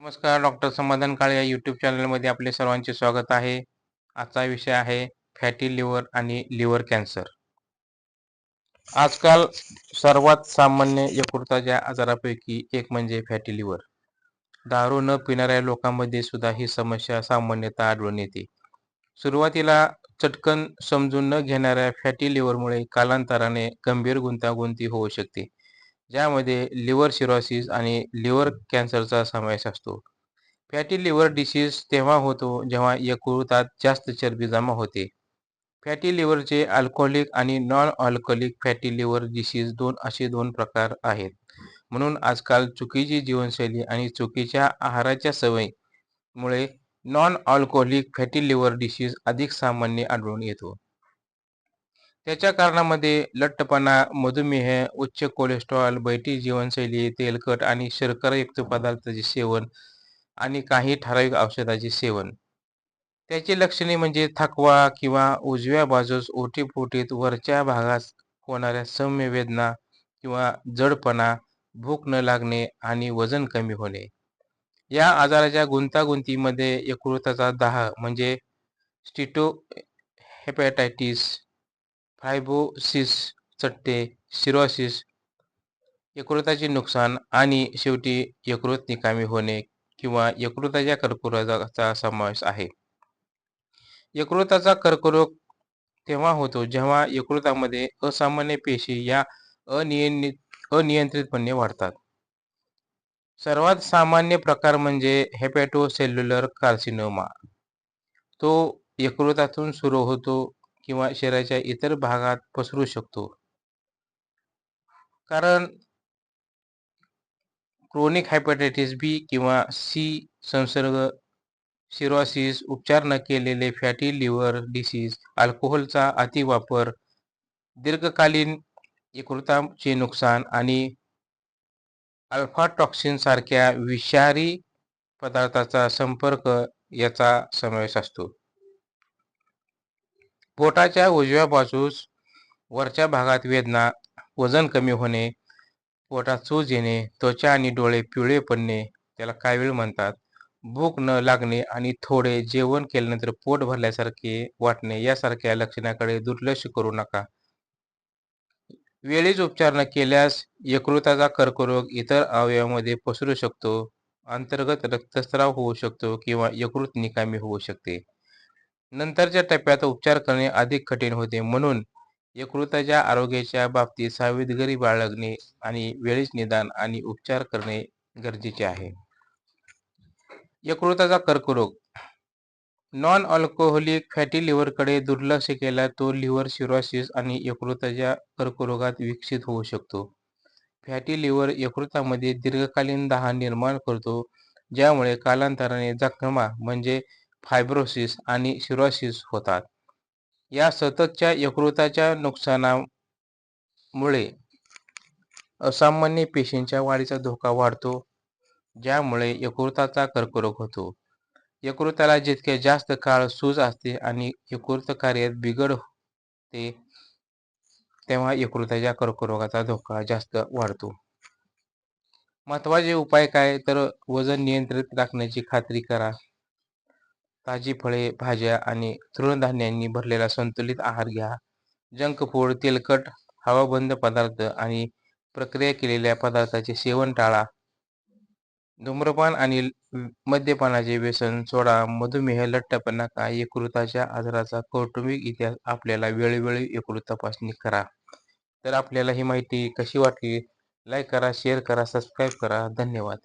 नमस्कार डॉक्टर समाधान काळे या यूट्यूब चॅनलमध्ये आपले सर्वांचे स्वागत आहे. आजचा विषय आहे फॅटी लिव्हर आणि लिव्हर कॅन्सर. आजकाल सर्वात सामान्य यकृताच्या आजारापैकी एक म्हणजे फॅटी लिव्हर. दारू न पिणाऱ्या लोकांमध्ये सुद्धा ही समस्या सामान्यतः आढळून येते. सुरुवातीला चटकन समजून न घेणाऱ्या फॅटी लिव्हरमुळे कालांतराने गंभीर गुंतागुंती होऊ शकते. ज्यामध्ये लिव्हर सिरोसिस आणि लिव्हर कॅन्सरचा समावेश असतो. फॅटी लिव्हर डिसीज तेव्हा होतो जेव्हा यकृतात जास्त चरबी जमा होते. फॅटी लिव्हरचे अल्कोहोलिक आणि non alcoholic fatty liver disease दोन असे दोन प्रकार आहेत. म्हणून आजकाल चुकीची जीवनशैली आणि चुकीच्या आहाराच्या सवयीमुळे non alcoholic fatty liver disease अधिक सामान्य आढळून येतो. त्याच्या कारणामध्ये लठ्ठपणा मधुमेह उच्च कोलेस्ट्रॉल बैठी जीवनशैली तेलकट आणि शर्करायुक्त पदार्थाचे सेवन आणि काही ठराविक औषधाचे सेवन. त्याची लक्षणे म्हणजे थकवा किंवा उजव्या बाजूस ओटीपोटीत वरच्या भागास होणाऱ्या सौम्य वेदना किंवा जडपणा भूक न लागणे आणि वजन कमी होणे. या आजाराच्या गुंतागुंतीमध्ये यकृताचा दाह म्हणजे स्टिटो हेपॅटायटिस फायबोसिस चट्टे सिरोसिस यकृताचे नुकसान आणि शेवटी यकृत निकामी होणे किंवा यकृताच्या कर्करोगाचा समावेश आहे. यकृताचा कर्करोग तेव्हा होतो जेव्हा यकृतामध्ये असामान्य पेशी या अनियमित अनियंत्रितपणे वाढतात. सर्वात सामान्य प्रकार म्हणजे हेपॅटोसेल्युलर कार्सिनोमा. तो यकृतातून सुरू होतो किंवा शरीराच्या इतर भागात पसरू शकतो. कारण क्रोनिक हायपॅटायटिस बी किंवा सी संसर्ग सिरोसिस उपचार न केलेले फॅटी लिव्हर डिसीज अल्कोहोलचा अतिवापर दीर्घकालीन यकृताचे नुकसान आणि अल्फा टॉक्सिन सारख्या विषारी पदार्थाचा संपर्क याचा समावेश असतो. पोटाच्या उजव्या बाजूस वरच्या भागात वेदना वजन कमी होणे पोटात सूज येणे त्वचा आणि डोळे पिवळे पडणे त्याला कावीळ म्हणतात. भूक न लागणे आणि थोडे जेवण केल्यानंतर पोट भरल्यासारखे वाटणे यासारख्या लक्षणाकडे दुर्लक्ष करू नका. वेळीच उपचार न केल्यास यकृताचा कर्करोग इतर अवयवामध्ये पसरू शकतो. अंतर्गत रक्तस्राव होऊ शकतो किंवा यकृत निकामी होऊ शकते. नंतरच्या टप्प्यात उपचार करणे अधिक कठीण होते. म्हणून यकृताच्या आरोग्याच्या बाबतीत सावधगिरी बाळगणे आणि वेळीच निदान आणि उपचार करणे गरजेचे आहे. यकृताचा कर्करोग. नॉन अल्कोहोलिक फॅटी लिव्हरकडे दुर्लक्ष केला तो लिव्हर सिरोसिस आणि यकृताच्या कर्करोगात विकसित होऊ शकतो. फॅटी लिव्हर यकृतामध्ये दीर्घकालीन दाह निर्माण करतो ज्यामुळे कालांतराने जखमा म्हणजे फायब्रोसिस आणि सिरोसिस होतात. या सततच्या यकृताच्या नुकसानामुळे असामान्य पेशींच्या वाढीचा धोका वाढतो ज्यामुळे यकृताचा कर्करोग होतो. यकृताला जितके जास्त काळ सूज असते आणि यकृत कार्यात बिघड होते तेव्हा यकृताच्या कर्करोगाचा धोका जास्त वाढतो. महत्त्वाचे उपाय काय? तर वजन नियंत्रित राखण्याची खात्री करा. ताजी फळे भाज्या आणि तृणधान्यांनी भरलेला संतुलित आहार घ्या. जंक फूड तेलकट हवाबंद पदार्थ आणि प्रक्रिया केलेल्या पदार्थाचे सेवन टाळा. धूम्रपान आणि मद्यपानाचे व्यसन सोडा. मधुमेह लठ्ठपणा का यकृताच्या आजाराचा कौटुंबिक इतिहास आपल्याला वेळोवेळी यकृत तपासणी करा. तर आपल्याला ही माहिती कशी वाटली? लाईक करा शेअर करा सबस्क्राईब करा. धन्यवाद.